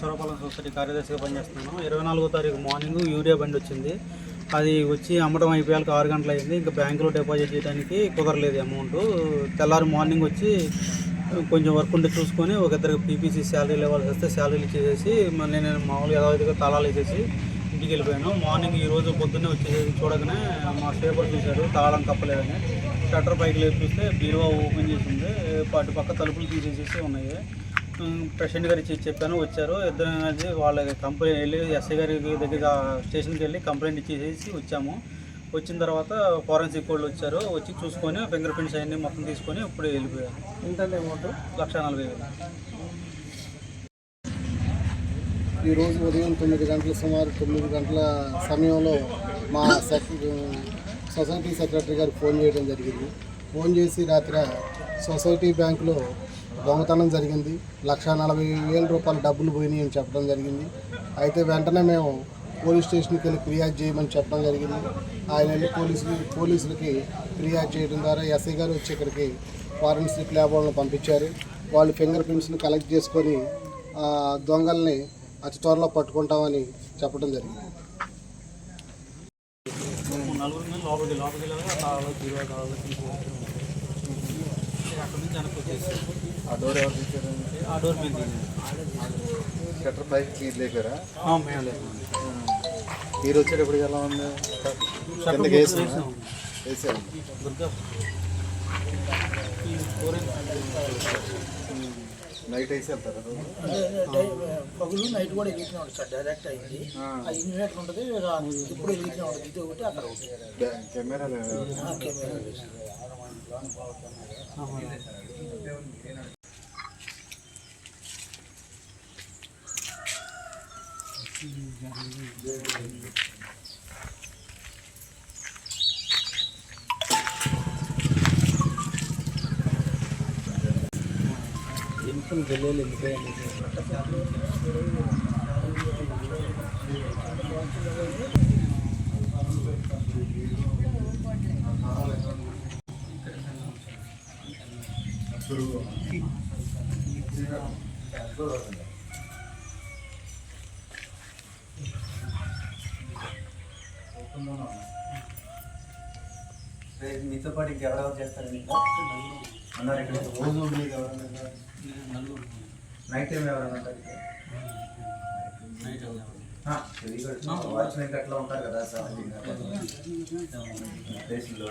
స్వరపాలన society కార్యదర్శిగా పనిచేస్తున్నాను. ఇరవై నాలుగో తారీఖు మార్నింగ్ యూరియా బండి వచ్చింది. అది వచ్చి అమ్మడం అయిపోయాక ఆరు గంటలు అయింది. ఇంకా బ్యాంకులో డిపాజిట్ చేయడానికి కుదరలేదు అమౌంట్. తెల్లారి మార్నింగ్ వచ్చి కొంచెం వర్క్ ఉంటే చూసుకొని ఒక ఇద్దరికి పీపీసీ శాలరీలు ఇవ్వాల్సి వస్తే శాలరీలు ఇచ్చేసేసి మళ్ళీ నేను మామూలుగా యథావిధిగా తాళాలు వేసేసి ఇంటికి వెళ్ళిపోయాను. మార్నింగ్ ఈ రోజు పొద్దున్నే వచ్చేసి చూడగానే మా స్టేపర్ చూశారు తాళం కప్పలేదని. షట్టర్ పైకి లేపు చూస్తే బీరువా ఓపెన్ చేసి ఉంది అటు పక్క తలుపులు తీసేసేసి ఉన్నాయి. ప్రెసిడెంట్ గారు ఇచ్చి చెప్పాను వచ్చారు. ఇద్దరు అది వాళ్ళ కంప్లైంట్ వెళ్ళి ఎస్ఐ గారి దగ్గర స్టేషన్కి వెళ్ళి కంప్లైంట్ ఇచ్చేసి వచ్చాము. వచ్చిన తర్వాత ఫారెన్సిక్ వాళ్ళు వచ్చారు. వచ్చి చూసుకొని ఫింగర్ ప్రింట్స్ అవన్నీ మొత్తం తీసుకొని ఇప్పుడు వెళ్ళిపోయారు. ఎంత అమౌంట్? లక్ష నలభై వేలు. ఈరోజు ఉదయం తొమ్మిది గంటల సుమారు తొమ్మిది గంటల సమయంలో మా సొసైటీ సెక్రటరీ గారు ఫోన్ చేయడం జరిగింది. ఫోన్ చేసి రాత్రి సొసైటీ బ్యాంకులో దొంగతనం జరిగింది. లక్ష నలభై వేల రూపాయల డబ్బులు పోయినాయి అని చెప్పడం జరిగింది. అయితే వెంటనే మేము పోలీస్ స్టేషన్కి వెళ్ళి ఫిర్యాదు చేయమని చెప్పడం జరిగింది. ఆయన వెళ్ళి పోలీసులు పోలీసులకి ఫిర్యాదు చేయడం ద్వారా ఎస్ఐ గారు వచ్చి ఇక్కడికి ఫారెన్సిక్ ల్యాబ్ వాళ్ళని పంపించారు. వాళ్ళు ఫింగర్ ప్రింట్స్ని కలెక్ట్ చేసుకొని దొంగల్ని అతి త్వరలో పట్టుకుంటామని చెప్పడం జరిగింది. నలుగురు మీద లోపలికి లోపలికి వెళ్ళాక తాళాలు బీరువా తాళాలు తీసేసి అక్కడ నుంచి వెనక్కి వచ్చేసి ఆ డోర్ ఎవరు తీశారు ఆ డోర్ మీద తీసేసి. షట్టర్ మీరు లేపారా? ఆ, మేము లేదు మీరు వచ్చేటప్పటికి ఎలా ఉంది? షట్టర్ కిందకి వేసి. వేసాం. దుర్గా నైట్ వేసి వెళ్తారా? పగులు నైట్ కూడా ఎగిరిన సార్ డైరెక్ట్ అయింది. ఆ. ఇన్వర్టర్ ఉంటుంది ఇప్పుడు ఉంటుంది ఇది ఒకటి అక్కడ ఒకటి? ఆ కెమెరా వేసి. ఎన్నికలు వెళ్ళి వెళ్ళిపోయాను మీతో పాటు ఇంకెవరెవరు చేస్తారు ఇంకా అన్నారు ఇక్కడ రోజు మీకు ఎవరన్నా నలుగురు నైట్ టైం ఎవరన్నా ఉంటారు నైట్ వాచ్మెన్ అట్లా ఉంటారు కదా సార్ ప్లేస్లో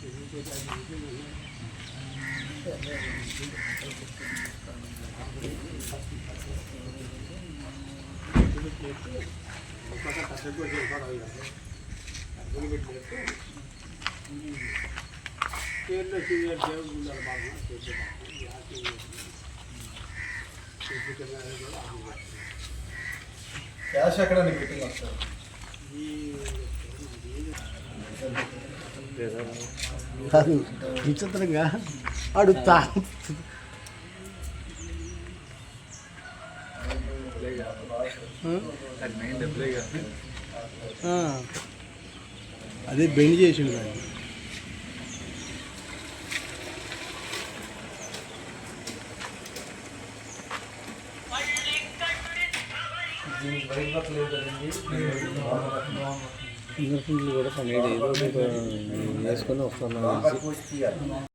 దీనికి తీసేస్తాం. దగ్గరలో సీసీ కెమెరాలు ఉన్నాయండి క్యాష్ ఎక్కడ పెట్టింగ్ వస్తారు కాదు విచిత్రంగా అడుగుతా. అదే బెండ్ చేసిండు దాన్ని. ఫింగర్ ప్రింట్లు కూడా పని వేసుకొని వస్తాను